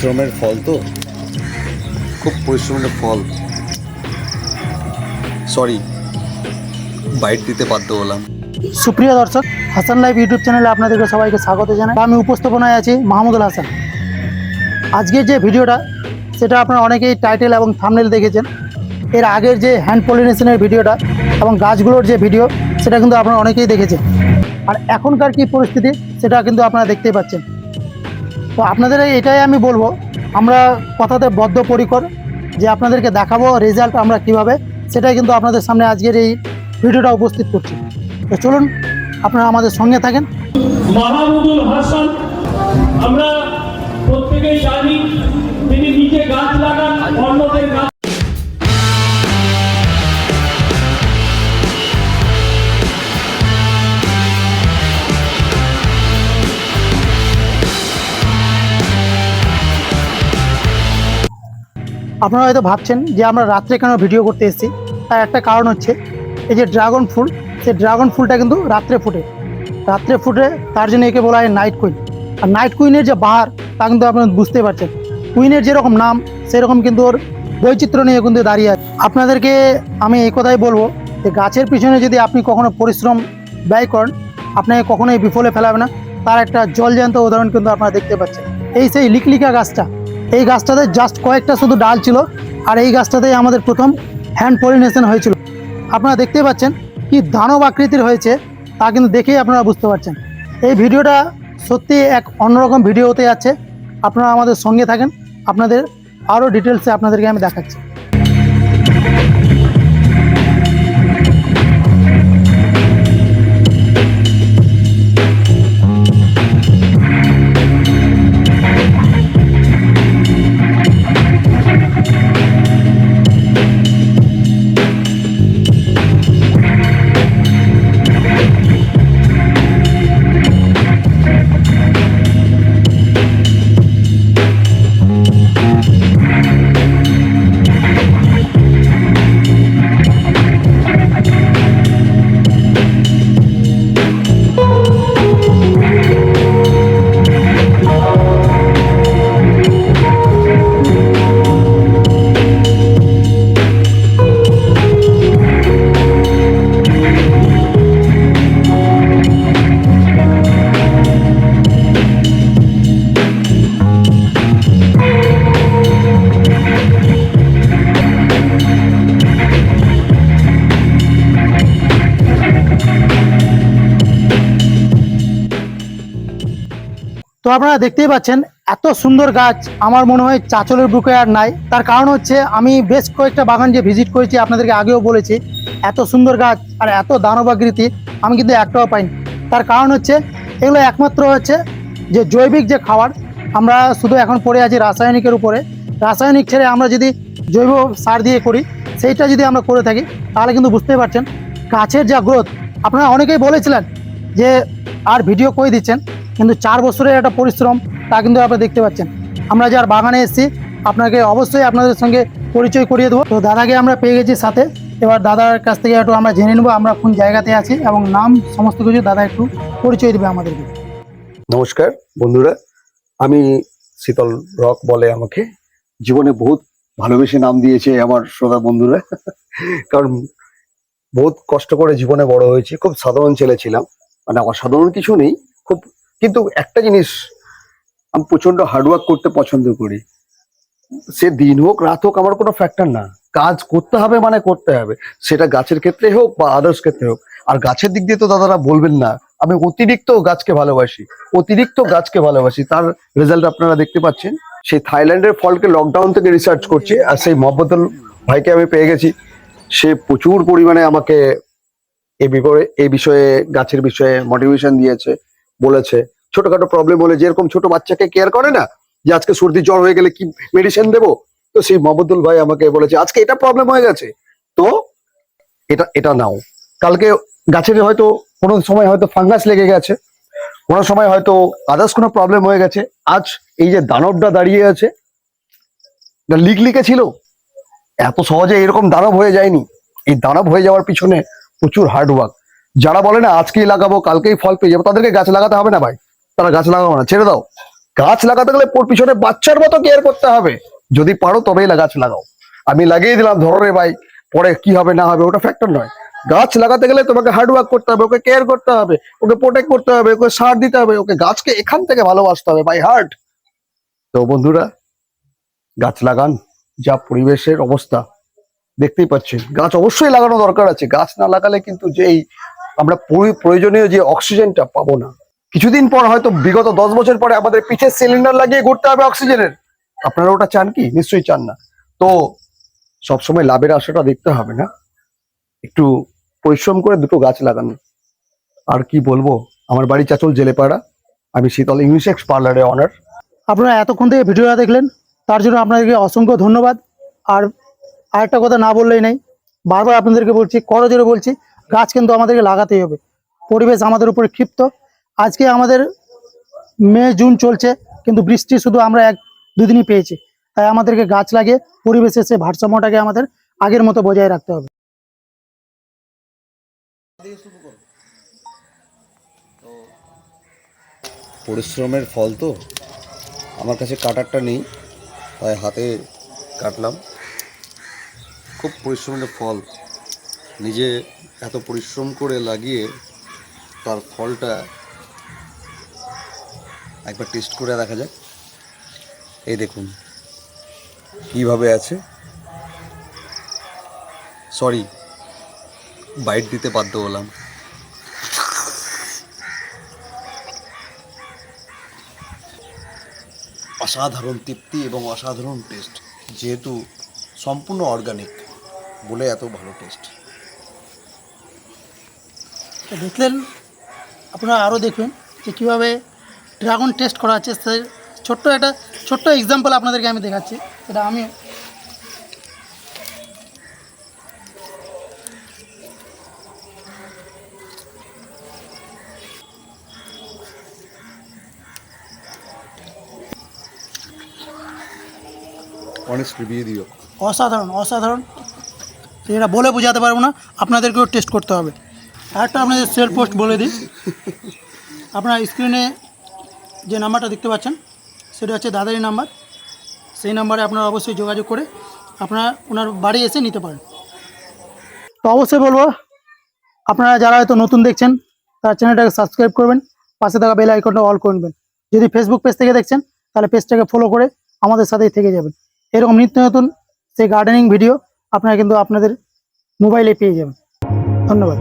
পরিশ্রমের ফল তো? খুব পরিশ্রমের ফল। সরি বাইট দিতে বাধ্য হলাম। সুপ্রিয় দর্শক হাসান লাইভ ইউটিউব চ্যানেলে আপনাদেরকে সবাইকে স্বাগত জানাই। আমি উপস্থাপনায় আছি মাহমুদুল হাসান। আজকের যে ভিডিওটা সেটা আপনারা অনেকেই টাইটেল এবং থামনেল দেখেছেন। এর আগের যে হ্যান্ড পলিনেশনের ভিডিওটা এবং গাছগুলোর যে ভিডিও সেটা কিন্তু আপনারা অনেকেই দেখেছেন। আর এখনকার কি পরিস্থিতি সেটা কিন্তু আপনারা দেখতেই পাচ্ছেন। তো আপনাদের এটাই আমি বলব। আমরা কথাতে বদ্ধপরিকর যে আপনাদেরকে দেখাবো রেজাল্ট আমরা কীভাবে, সেটাই কিন্তু আপনাদের সামনে আজকের এই ভিডিওটা উপস্থিত করছি। তো চলুন, আপনারা আমাদের সঙ্গে থাকেন। মাহমুদুল হাসান, আমরা প্রত্যেকেই জানি আপনারা হয়তো ভাবছেন যে আমরা রাত্রে কেন ভিডিও করতে এসেছি? তার একটা কারণ হচ্ছে, এই যে ড্রাগন ফুল, সেই ড্রাগন ফুলটা কিন্তু রাত্রে ফুটে। রাত্রে ফুটে, তার জন্য একে বলা হয় নাইট কুইন। আর নাইট কুইনের যে বাহার, তা কিন্তু আপনারা বুঝতে পারছেন। কুইনের যেরকম নাম, সেরকম কিন্তু ওর বৈচিত্র্য নিয়ে কিন্তু দাঁড়িয়ে আছে। আপনাদেরকে আমি এই কথাই বলব যে গাছের পিছনে যদি আপনি কখনো পরিশ্রম ব্যয় করেন, আপনাকে কখনোই বিফলে ফেলাবে না। তার একটা জলজ্যান্ত উদাহরণ কিন্তু আপনারা দেখতে পাচ্ছেন। এই সেই লিকলিকা গাছটা এই গাছটাতে জাস্ট কয়েকটা শুধু ডাল ছিল, আর এই গাছটাতেই আমাদের প্রথম হ্যান্ড পলিনেশন হয়েছিল। আপনারা দেখতে পাচ্ছেন কি দানব আকৃতির হয়েছে, তা কিন্তু দেখেই আপনারা বুঝতে পারছেন। এই ভিডিওটা সত্যি এক অন্যরকম ভিডিও হতে যাচ্ছে। আপনারা আমাদের সঙ্গে থাকেন, আপনাদের আরও ডিটেলসে আপনাদেরকে আমি দেখাচ্ছি। তো আপনারা দেখতেই পাচ্ছেন, এত সুন্দর গাছ আমার মনে হয় চাচলের বুকে আর নাই। তার কারণ হচ্ছে আমি বেশ কয়েকটা বাগান যে ভিজিট করেছি আপনাদেরকে আগেও বলেছি, এত সুন্দর গাছ আর এত দানবাকৃতি আমি কিন্তু একটাও পাইনি। তার কারণ হচ্ছে, এগুলো একমাত্র হচ্ছে যে জৈবিক যে খাবার আমরা শুধু এখন পড়ে আছি রাসায়নিকের উপরে। রাসায়নিক ছেড়ে আমরা যদি জৈব সার দিয়ে করি, সেইটা যদি আমরা করে থাকি, তাহলে কিন্তু বুঝতেই পারছেন, গাছের যা গ্রোথ আপনারা অনেকেই বলেছিলেন যে, আর ভিডিও করে দিচ্ছেন? কিন্তু চার বছরের একটা পরিশ্রম, তা কিন্তু আপনারা দেখতে পাচ্ছেন। আমরা যার বাগানে এসেছি, আপনাকে অবশ্যই আপনাদের সঙ্গে পরিচয় করিয়ে দেবো। তো দাদাকে আমরা পেয়ে গেছি সাথে। এবার দাদার কাছ থেকে একটু আমরা জেনে নেব, আমরা কোন জায়গাতে আছি এবং নাম, সমস্ত কিছু দাদা একটু পরিচয় দেবে আমাদেরকে। নমস্কার বন্ধুরা, আমি শীতল রক বলে আমাকে। জীবনে বহুত ভালোবেসে নাম দিয়েছে আমার শ্রোতা বন্ধুরা। কারণ বহুত কষ্ট করে জীবনে বড় হয়েছি, খুব সাধারণ ছেলে ছিলাম। মানে অসাধারণ কিছু নেই, খুব কিন্তু একটা জিনিস আমি প্রচণ্ড হার্ডওয়ার্ক করতে পছন্দ করি। সে দিন হোক, রাত হোক, আমার কোনো ফ্যাক্টর না। কাজ করতে হবে মানে করতে হবে। সেটা গাছের ক্ষেত্রে হোক বা আদার্স ক্ষেত্রে হোক। আর গাছের দিক দিয়ে তো দাদারা বলবেন না, আমি অতিরিক্ত গাছকে ভালোবাসি। অতিরিক্ত গাছকে ভালোবাসি। তার রেজাল্ট আপনারা দেখতে পাচ্ছেন। সেই থাইল্যান্ডের ফলকে লকডাউন থেকে রিসার্চ করছে, আর সেই মহব্বতুল ভাইকে আমি পেয়ে গেছি। সে প্রচুর পরিমাণে আমাকে এ বিপরে এই বিষয়ে, গাছের বিষয়ে মোটিভেশন দিয়েছে। বলেছে। ছোটখাটো প্রবলেম হলে যেরকম ছোট বাচ্চাকে কেয়ার করে না, যে আজকে সর্দি জ্বর হয়ে গেলে কি মেডিসিন দেবো? তো সেই মহম্মদুল ভাই আমাকে বলেছে, আজকে এটা প্রবলেম হয়ে গেছে। তো এটা এটা নাও। কালকে গাছের হয়তো কোনো সময় হয়তো ফাঙ্গাস লেগে গেছে, কোনো সময় হয়তো আদার্স কোনো প্রবলেম হয়ে গেছে। আজ এই যে দানবটা দাঁড়িয়ে আছে লিক লিকে ছিল, এত সহজে এরকম দানব হয়ে যায়নি। এই দানব হয়ে যাওয়ার পিছনে প্রচুর হার্ড ওয়ার্ক যারা বলে না, আজকেই লাগাবো, কালকেই ফল পেয়ে যাব, তাদেরকে গাছ লাগাতে হবে না ভাই। তারা গাছ লাগাবো না, ছেড়ে দাও। গাছ লাগাতে গেলে পিছনে বাচ্চার মতো কেয়ার করতে হবে। যদি পারো তবেই গাছ লাগাও। আমি লাগিয়ে দিলাম, ধরো রে ভাই, পরে কি হবে, না হবে, ওটা ফ্যাক্টর নয়। গাছ লাগাতে গেলে তোমাকে হার্ড ওয়ার্ক করতে হবে, ওকে কেয়ার করতে হবে, ওকে প্রোটেক্ট করতে হবে, ওকে সার দিতে হবে, ওকে গাছকে এখান থেকে ভালোবাসতে হবে বাই হার্ট তো বন্ধুরা, গাছ লাগান, যা পরিবেশের অবস্থা, দেখতেই পাচ্ছেন। গাছ অবশ্যই লাগানো দরকার আছে। গাছ না লাগালে কিন্তু যেই আমরা প্রয়োজনীয় যে অক্সিজেনটা পাবো না। কিছুদিন পর হয়তো বিগত দশ বছর পরে আমাদের পিঠে সিলিন্ডার লাগিয়ে ঘুরতে হবে অক্সিজেনের। আপনারা ওটা চান কি? নিশ্চয়ই চান না। তো সবসময় লাভের আশাটা দেখতে হবে না। একটু পরিশ্রম করে দুটো গাছ লাগানো। আর কি বলব? আমার বাড়ি চাচল জেলেপাড়া। আমি শীতল ইউনিসেক্স পার্লারে অনার। আপনারা এতক্ষণ থেকে ভিডিওটা দেখলেন। তার জন্য আপনাদেরকে অসংখ্য ধন্যবাদ। আর আরেকটা কথা না বললেই নেই। বারবার আপনাদেরকে বলছি করজোরে বলছি গাছ কিন্তু আমাদেরকে লাগাতেই হবে। পরিবেশ আমাদের উপরে ক্ষিপ্ত। আজকে আমাদের মে, জুন চলছে, কিন্তু বৃষ্টি শুধু আমরা এক, দুদিনই পেয়েছি। তাই আমাদেরকে গাছ লাগিয়ে পরিবেশের সে ভারসাম্যটাকে আমাদের আগের মতো বজায় রাখতে হবে। পরিশ্রমের ফল তো। আমার কাছে কাটারটা নেই, তাই হাতে কাটলাম। খুব পরিশ্রমের ফল। নিজে এত পরিশ্রম করে লাগিয়ে তার ফলটা একবার টেস্ট করে দেখা যাক। এই দেখুন, কীভাবে আছে। সরি, বাইট দিতে বাধ্য হলাম। অসাধারণ তৃপ্তি এবং অসাধারণ টেস্ট, যেহেতু সম্পূর্ণ অর্গানিক, বলে এত ভালো টেস্ট। তো দেখলেন আপনারা আরও দেখবেন যে কীভাবে ড্রাগন টেস্ট করা হচ্ছে। সে ছোট্ট একটা ছোট্ট এক্সাম্পল আপনাদেরকে আমি দেখাচ্ছি। সেটা আমি দিও। অসাধারণ অসাধারণ। এটা বলে বোঝাতে পারব না আপনাদেরকেও টেস্ট করতে হবে। আরেকটা আপনাদের সেল পোস্ট বলে দিই। আপনার স্ক্রিনে যে নাম্বারটা দেখতে পাচ্ছেন, সেটা হচ্ছে দাদারি নাম্বার সেই নাম্বারে আপনারা অবশ্যই যোগাযোগ করে আপনারা ওনার বাড়ি এসে নিতে পারেন। তো অবশ্যই বলব, আপনারা যারা হয়তো নতুন দেখছেন, তার চ্যানেলটাকে সাবস্ক্রাইব করবেন, পাশে থাকা বেল আইকনটা অল করবেন যদি ফেসবুক পেজ থেকে দেখছেন, তাহলে পেজটাকে ফলো করে আমাদের সাথেই থেকে যাবেন। এরকম নিত্য নতুন সেই গার্ডেনিং ভিডিও আপনারা কিন্তু আপনাদের মোবাইলে পেয়ে যাবেন। ধন্যবাদ।